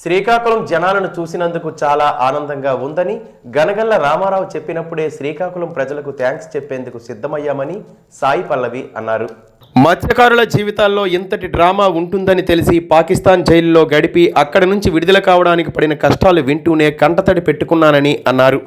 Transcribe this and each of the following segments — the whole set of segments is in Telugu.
శ్రీకాకుళం జనాలను చూసినందుకు చాలా ఆనందంగా ఉందని గనగల్ల రామారావు చెప్పినప్పుడే శ్రీకాకుళం ప్రజలకు థ్యాంక్స్ చెప్పేందుకు సిద్ధమయ్యామని సాయి పల్లవి అన్నారు. మత్స్యకారుల జీవితాల్లో ఇంతటి డ్రామా ఉంటుందని తెలిసి పాకిస్తాన్ జైల్లో గడిపి అక్కడి నుంచి విడుదల కావడానికి పడిన కష్టాలు వింటూనే కంటతడి పెట్టుకున్నానని అన్నారు.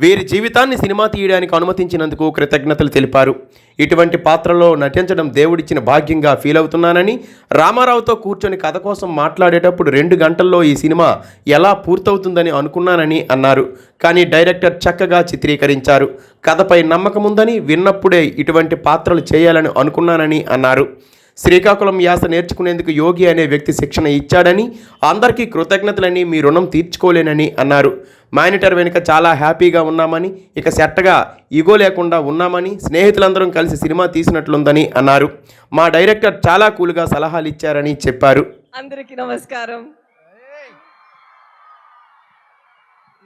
వీరి జీవితాన్ని సినిమా తీయడానికి అనుమతించినందుకు కృతజ్ఞతలు తెలిపారు. ఇటువంటి పాత్రలో నటించడం దేవుడిచ్చిన భాగ్యంగా ఫీల్ అవుతున్నానని రామారావుతో కూర్చొని కథ కోసం మాట్లాడేటప్పుడు రెండు గంటల్లో ఈ సినిమా ఎలా పూర్తవుతుందని అనుకున్నానని అన్నారు. కానీ డైరెక్టర్ చక్కగా చిత్రీకరించారు. కథపై నమ్మకం ఉందని విన్నప్పుడే ఇటువంటి పాత్రలు చేయాలని అనుకున్నానని అన్నారు. శ్రీకాకుళం యాస నేర్చుకునేందుకు యోగి అనే వ్యక్తి శిక్షణ ఇచ్చాడని అందరికీ కృతజ్ఞతలని మీ రుణం తీర్చుకోలేనని అన్నారు. మానిటర్ వెనుక చాలా హ్యాపీగా ఉన్నామని ఇక సెట్టగా ఇగో లేకుండా ఉన్నామని స్నేహితులందరం కలిసి సినిమా తీసినట్లుందని అన్నారు. మా డైరెక్టర్ చాలా కూల్గా సలహాలు ఇచ్చారని చెప్పారు. అందరికీ నమస్కారం.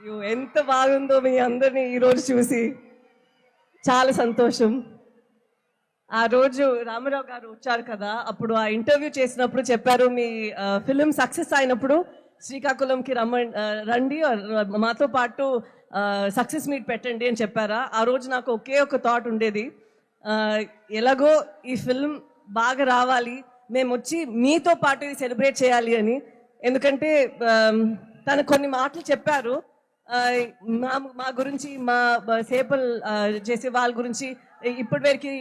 అయ్యో, ఎంత బాగుందో మీ అందరినీ ఈరోజు చూసి. చాలా సంతోషం. ఆ రోజు రామారావు గారు వచ్చారు కదా అప్పుడు ఆ ఇంటర్వ్యూ చేసినప్పుడు చెప్పారు మీ ఫిలిం సక్సెస్ అయినప్పుడు శ్రీకాకుళంకి రమ్మ రండి మాతో పాటు సక్సెస్ మీట్ పెట్టండి అని చెప్పారా? ఆ రోజు నాకు ఒకే ఒక థాట్ ఉండేది ఎలాగో ఈ ఫిల్మ్ బాగా రావాలి మేము వచ్చి మీతో పాటు ఇది సెలబ్రేట్ చేయాలి అని. ఎందుకంటే తను కొన్ని మాటలు చెప్పారు మా మా గురించి మా సేపల్ చేసే వాళ్ళ గురించి ఇప్పటి వరకు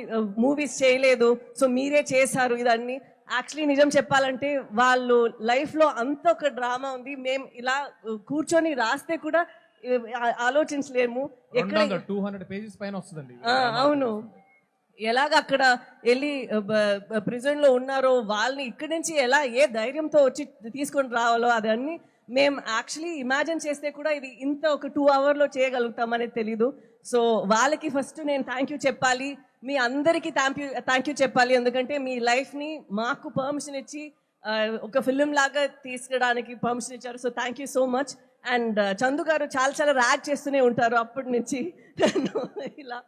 మూవీస్ చేయలేదు. సో మీరే చేశారు ఇదన్నీ. యాక్చువల్లీ నిజం చెప్పాలంటే వాళ్ళు లైఫ్లో అంత ఒక డ్రామా ఉంది. మేము ఇలా కూర్చొని రాస్తే కూడా ఆలోచించలేము. ఎక్కడ టూ హండ్రెడ్ పేజెస్ పైన వస్తుందండి. అవును. ఎలాగ అక్కడ వెళ్ళి ప్రిజన్లో ఉన్నారో వాళ్ళని ఇక్కడి నుంచి ఎలా ఏ ధైర్యంతో వచ్చి తీసుకొని రావాలో అదన్నీ మేము యాక్చువల్లీ ఇమాజిన్ చేస్తే కూడా ఇది ఇంత ఒక టూ అవర్లో చేయగలుగుతామనేది తెలీదు. సో వాళ్ళకి ఫస్ట్ నేను థ్యాంక్ యూ చెప్పాలి. మీ అందరికీ థ్యాంక్ యూ థ్యాంక్ యూ చెప్పాలి. ఎందుకంటే మీ లైఫ్ని మాకు పర్మిషన్ ఇచ్చి ఒక ఫిలిం లాగా తీసుకురావడానికి పర్మిషన్ ఇచ్చారు. So thank you so much and Chandu garu చాలా చాలా ర్యాడ్ చేస్తూనే ఉంటారు అప్పటి నుంచి. ఇలా.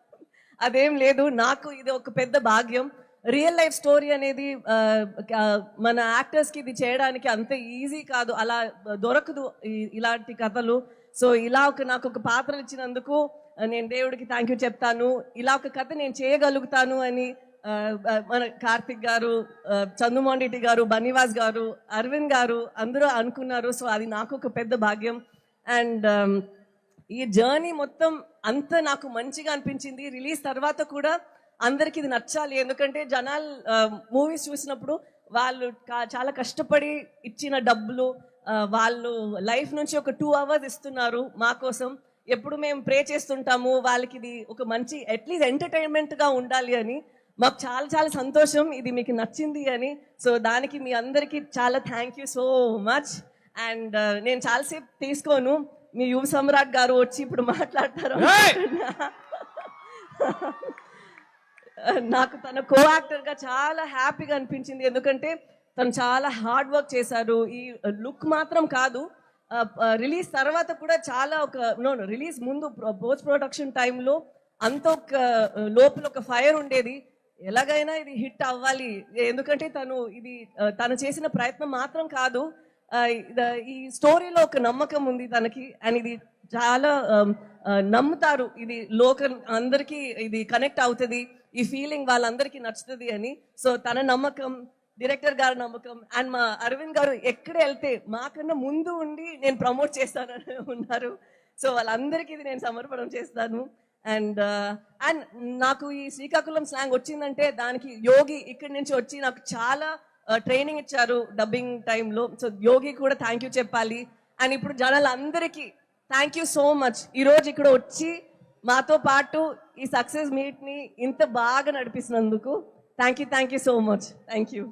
అదేం లేదు. నాకు ఇది ఒక పెద్ద భాగ్యం. రియల్ లైఫ్ స్టోరీ అనేది మన యాక్టర్స్కి ఇది చేయడానికి అంత ఈజీ కాదు. అలా దొరకదు ఇలాంటి కథలు. సో ఇలా ఒక నాకు ఒక పాత్ర ఇచ్చినందుకు నేను దేవుడికి థ్యాంక్ యూ చెప్తాను. ఇలా ఒక కథ నేను చేయగలుగుతాను అని మన కార్తిక్ గారు ఆ, గారు బనివాస్ గారు అరవింద్ గారు అందరూ అనుకున్నారు. సో అది నాకు ఒక పెద్ద భాగ్యం. అండ్ ఈ జర్నీ మొత్తం అంత నాకు మంచిగా అనిపించింది. రిలీజ్ తర్వాత కూడా అందరికి ఇది నచ్చాలి. ఎందుకంటే జనాలు మూవీస్ చూసినప్పుడు వాళ్ళు చాలా కష్టపడి ఇచ్చిన డబ్బులు వాళ్ళు లైఫ్ నుంచి ఒక టూ అవర్స్ ఇస్తున్నారు మా కోసం. ఎప్పుడు మేము ప్రే చేస్తుంటాము వాళ్ళకి ఇది ఒక మంచి అట్లీస్ట్ ఎంటర్టైన్మెంట్గా ఉండాలి అని మాకు చాలా చాలా సంతోషం. ఇది మీకు నచ్చింది అని. సో దానికి మీ అందరికీ చాలా thank you so much and నేను చాలాసేపు తీసుకోను. మీ యువ సమ్రాట్ గారు వచ్చి ఇప్పుడు మాట్లాడతారు నాకు తన కో యాక్టర్గా చాలా హ్యాపీగా అనిపించింది. ఎందుకంటే తను చాలా హార్డ్ వర్క్ చేశారు ఈ లుక్ మాత్రం కాదు. రిలీజ్ తర్వాత కూడా చాలా ఒక నో రిలీజ్ ముందు పోస్ట్ ప్రొడక్షన్ టైంలో అంత ఒక లోపల ఒక ఫైర్ ఉండేది. ఎలాగైనా ఇది హిట్ అవ్వాలి. ఎందుకంటే తను ఇది తను చేసిన ప్రయత్నం మాత్రం కాదు. ఈ స్టోరీలో ఒక నమ్మకం ఉంది తనకి. అండ్ ఇది చాలా నమ్ముతారు. ఇది లోకల్ అందరికీ ఇది కనెక్ట్ అవుతుంది. ఈ ఫీలింగ్ వాళ్ళందరికీ నచ్చుతుంది అని. సో తన నమ్మకం డైరెక్టర్ గారి నమ్మకం అండ్ మా అరవింద్ గారు ఎక్కడ వెళ్తే మాకన్నా ముందు ఉండి నేను ప్రమోట్ చేస్తానని ఉన్నారు. సో వాళ్ళందరికీ ఇది నేను సమర్పణం చేస్తాను. అండ్ అండ్ uh, నాకు ఈ శ్రీకాకుళం స్లాంగ్ వచ్చిందంటే దానికి యోగి ఇక్కడి నుంచి వచ్చి నాకు చాలా uh, ట్రైనింగ్ ఇచ్చారు డబ్బింగ్ టైంలో సో యోగి కూడా థ్యాంక్ యూ చెప్పాలి. అండ్ ఇప్పుడు జనాలందరికీ థ్యాంక్ యూ సో మచ్ ఈరోజు ఇక్కడ వచ్చి మాతో పాటు ఈ సక్సెస్ మీట్ని ఇంత బాగా నడిపిస్తున్నందుకు thank you thank you so much. Thank you